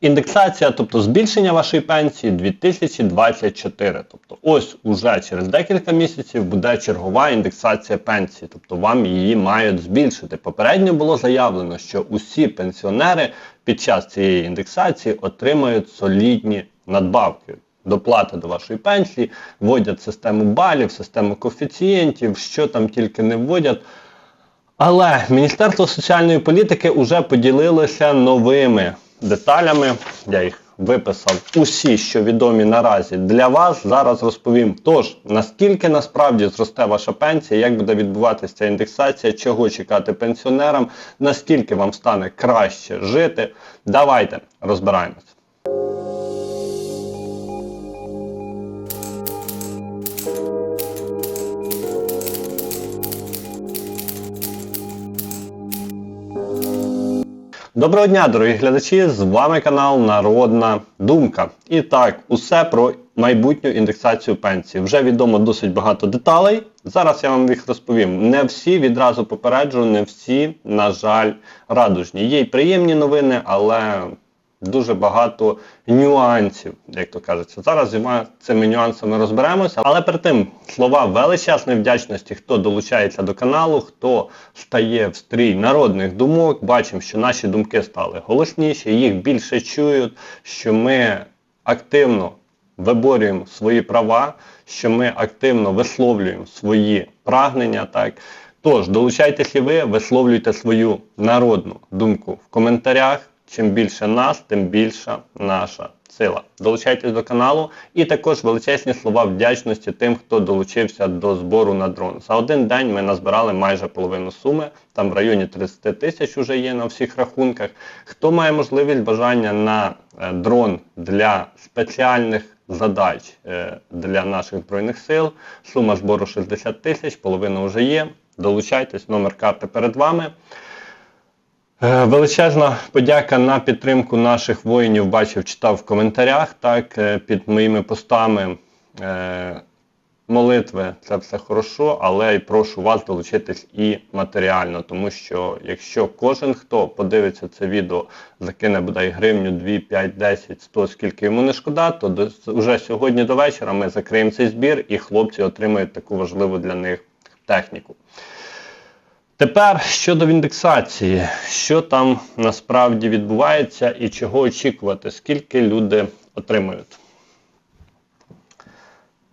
Індексація, тобто збільшення вашої пенсії 2024. Тобто ось уже через декілька місяців буде чергова індексація пенсії, тобто вам її мають збільшити. Попередньо було заявлено, що усі пенсіонери під час цієї індексації отримають солідні надбавки. Доплати до вашої пенсії, вводять систему балів, систему коефіцієнтів, що там тільки не вводять. Але Міністерство соціальної політики вже поділилося новими деталями. Я їх виписав усі, що відомі наразі для вас. Зараз розповім. Тож, наскільки насправді зросте ваша пенсія, як буде відбуватися ця індексація, чого чекати пенсіонерам, наскільки вам стане краще жити. Давайте розбираємось. Доброго дня, дорогі глядачі! З вами канал Народна Думка. І так, усе про майбутню індексацію пенсії. Вже відомо досить багато деталей. Зараз я вам їх розповім. Не всі відразу попереджу, не всі, на жаль, радужні. Є й приємні новини, але дуже багато нюансів, як то кажеться. Зараз з цими нюансами розберемося. Але перед тим слова величезної вдячності, хто долучається до каналу, хто стає в стрій народних думок. Бачимо, що наші думки стали голосніші, їх більше чують, що ми активно виборюємо свої права, що ми активно висловлюємо свої прагнення. так. Тож, долучайтеся ви, висловлюйте свою народну думку в коментарях. Чим більше нас, тим більша наша сила. Долучайтесь до каналу і також величезні слова вдячності тим, хто долучився до збору на дрон. За один день ми назбирали майже половину суми, там в районі 30 тисяч вже є на всіх рахунках. Хто має можливість бажання на е, дрон для спеціальних задач е, для наших збройних сил, сума збору 60 тисяч, половина вже є. Долучайтесь, номер карти перед вами. Е, Величезна подяка на підтримку наших воїнів. Бачив, читав в коментарях так, е, під моїми постами. Е, Молитви це все хорошо, але й прошу вас долучитись і матеріально, тому що якщо кожен, хто подивиться це відео, закине бодай гривню, 2, 5, 10, 100, скільки йому не шкода, то до, вже сьогодні до вечора ми закриємо цей збір і хлопці отримають таку важливу для них техніку. Тепер щодо індексації, що там насправді відбувається і чого очікувати, скільки люди отримують.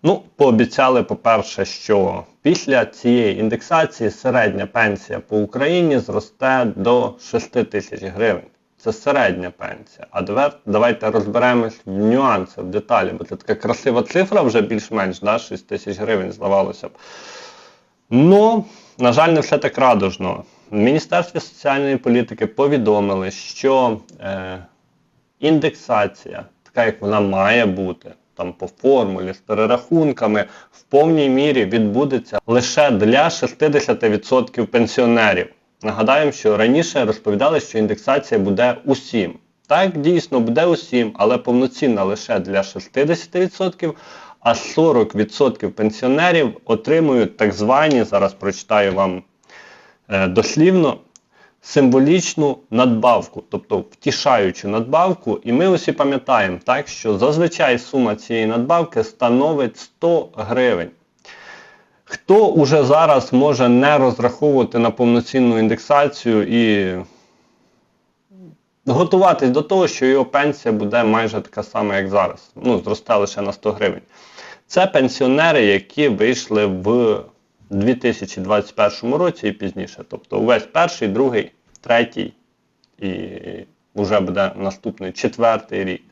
Ну, пообіцяли, по-перше, що після цієї індексації середня пенсія по Україні зросте до 6 тисяч гривень. Це середня пенсія. А давай- давайте розберемось в нюанси, в деталі, бо це така красива цифра вже більш-менш, да, 6 тисяч гривень, здавалося б. Ну, на жаль, не все так радужно. В Міністерстві соціальної політики повідомили, що е, індексація, така як вона має бути, там по формулі, з перерахунками, в повній мірі відбудеться лише для 60% пенсіонерів. Нагадаємо, що раніше розповідали, що індексація буде усім. Так, дійсно, буде усім, але повноцінна лише для 60%, а 40% пенсіонерів отримують так звані, зараз прочитаю вам е, дослівно, символічну надбавку, тобто втішаючу надбавку. І ми усі пам'ятаємо, так, що зазвичай сума цієї надбавки становить 100 гривень. Хто уже зараз може не розраховувати на повноцінну індексацію і готуватись до того, що його пенсія буде майже така сама, як зараз. Ну, зросте лише на 100 гривень. Це пенсіонери, які вийшли в 2021 році і пізніше. Тобто увесь перший, другий, третій і вже буде наступний четвертий рік.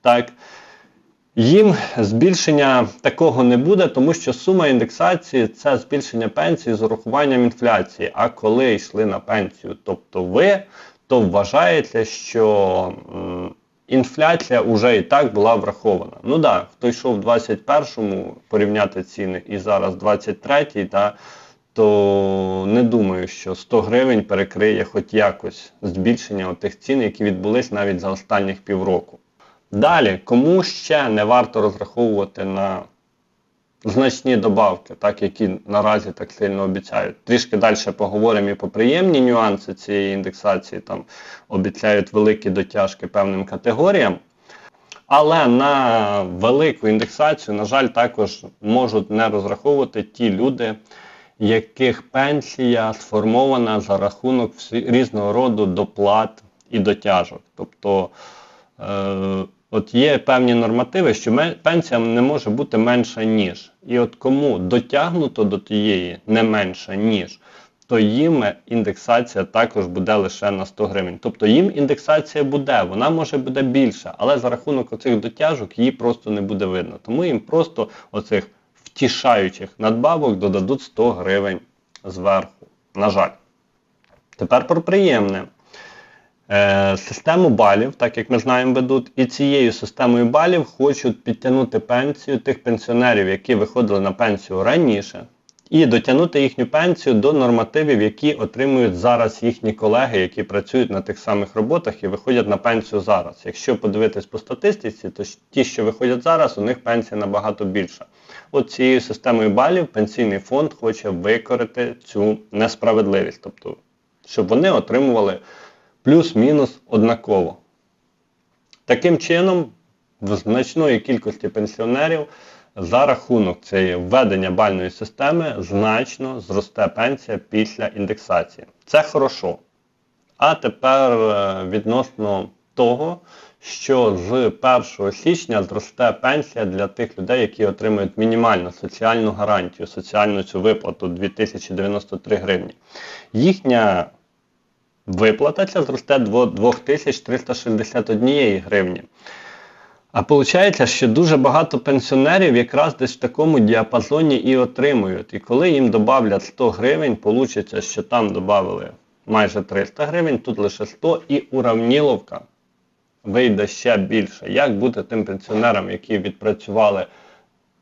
Так. Їм збільшення такого не буде, тому що сума індексації це збільшення пенсії з урахуванням інфляції. А коли йшли на пенсію, тобто ви, то вважається, що інфляція вже і так була врахована. Ну так, да, хто йшов в 21-му порівняти ціни і зараз 23-й, та, то не думаю, що 100 гривень перекриє хоч якось збільшення тих цін, які відбулись навіть за останніх півроку. Далі, кому ще не варто розраховувати на значні добавки, так, які наразі так сильно обіцяють. Трішки далі поговоримо і про приємні нюанси цієї індексації, там обіцяють великі дотяжки певним категоріям. Але на велику індексацію, на жаль, також можуть не розраховувати ті люди, яких пенсія сформована за рахунок різного роду доплат і дотяжок. Тобто е, от є певні нормативи, що пенсія не може бути менша, ніж. І от кому дотягнуто до тієї не менша, ніж, то їм індексація також буде лише на 100 гривень. Тобто їм індексація буде, вона може буде більша, але за рахунок оцих дотяжок її просто не буде видно. Тому їм просто оцих втішаючих надбавок додадуть 100 гривень зверху. На жаль. Тепер про приємне. Е, систему балів, так як ми знаємо, ведуть, і цією системою балів хочуть підтягнути пенсію тих пенсіонерів, які виходили на пенсію раніше, і дотягнути їхню пенсію до нормативів, які отримують зараз їхні колеги, які працюють на тих самих роботах і виходять на пенсію зараз. Якщо подивитись по статистиці, то ті, що виходять зараз, у них пенсія набагато більша. От цією системою балів пенсійний фонд хоче викорити цю несправедливість, тобто, щоб вони отримували плюс-мінус однаково. Таким чином, в значної кількості пенсіонерів за рахунок цієї введення бальної системи значно зросте пенсія після індексації. Це хорошо. А тепер е, відносно того, що з 1 січня зросте пенсія для тих людей, які отримують мінімальну соціальну гарантію, соціальну цю виплату 2093 гривні. Їхня виплата ця зросте до 2361 гривні. А виходить, що дуже багато пенсіонерів якраз десь в такому діапазоні і отримують. І коли їм додавлять 100 гривень, вийде, що там додали майже 300 гривень, тут лише 100 і уравніловка вийде ще більше. Як бути тим пенсіонерам, які відпрацювали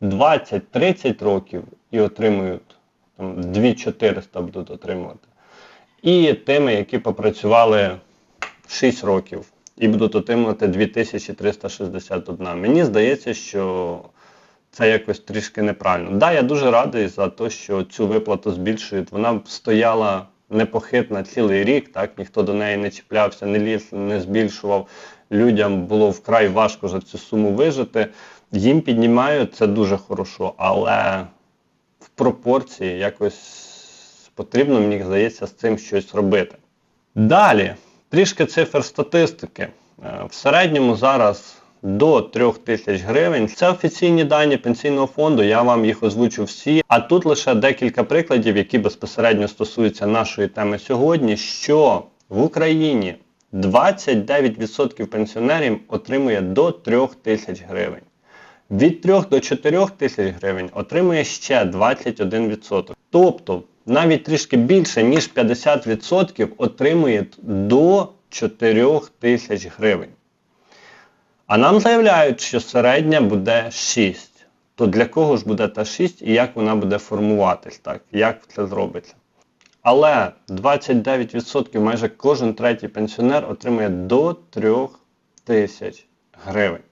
20-30 років і отримують там, 2400 будуть отримувати. І тими, які попрацювали 6 років і будуть отримувати 2361. Мені здається, що це якось трішки неправильно. Так, да, я дуже радий за те, що цю виплату збільшують. Вона стояла непохитна цілий рік, так ніхто до неї не чіплявся, не ліз, не збільшував. Людям було вкрай важко за цю суму вижити. Їм піднімають це дуже хорошо, але в пропорції якось потрібно, мені здається, з цим щось робити. Далі, трішки цифр статистики. Е, В середньому зараз до 3 тисяч гривень. Це офіційні дані пенсійного фонду, я вам їх озвучу всі. А тут лише декілька прикладів, які безпосередньо стосуються нашої теми сьогодні, що в Україні 29% пенсіонерів отримує до 3 тисяч гривень. Від 3 до 4 тисяч гривень отримує ще 21%. Тобто навіть трішки більше, ніж 50% отримує до 4 тисяч гривень. А нам заявляють, що середня буде 6. То для кого ж буде та 6 і як вона буде формуватись, так? Як це зробиться? Але 29% майже кожен третій пенсіонер отримує до 3 тисяч гривень.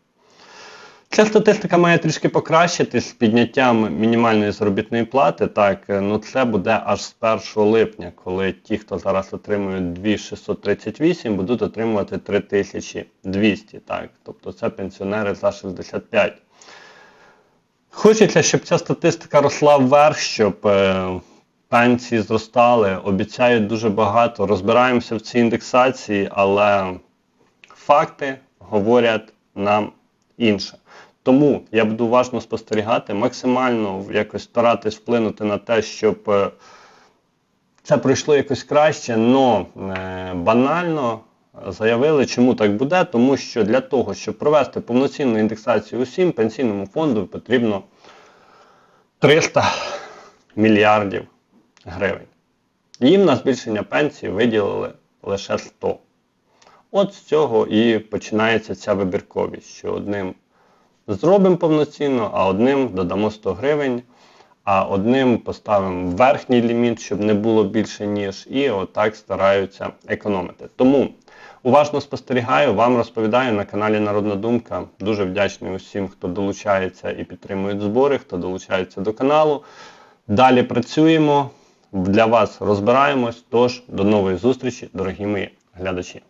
Ця статистика має трішки покращитись з підняттям мінімальної заробітної плати. Так, ну це буде аж з 1 липня, коли ті, хто зараз отримують 2638, будуть отримувати 3200. Так, тобто це пенсіонери за 65. Хочеться, щоб ця статистика росла вверх, щоб е, пенсії зростали, обіцяють дуже багато. Розбираємося в цій індексації, але факти говорять нам інше. Тому я буду уважно спостерігати, максимально якось старатись вплинути на те, щоб е, це пройшло якось краще, але банально заявили, чому так буде, тому що для того, щоб провести повноцінну індексацію усім, пенсійному фонду потрібно 300 мільярдів гривень. Їм на збільшення пенсії виділили лише 100. От з цього і починається ця вибірковість, що одним зробимо повноцінно, а одним додамо 100 гривень, а одним поставимо верхній ліміт, щоб не було більше ніж, і отак стараються економити. Тому Уважно спостерігаю, вам розповідаю на каналі Народна Думка. Дуже вдячний усім, хто долучається і підтримує збори, хто долучається до каналу. Далі працюємо. Для вас розбираємось. Тож до нової зустрічі, дорогі мої глядачі.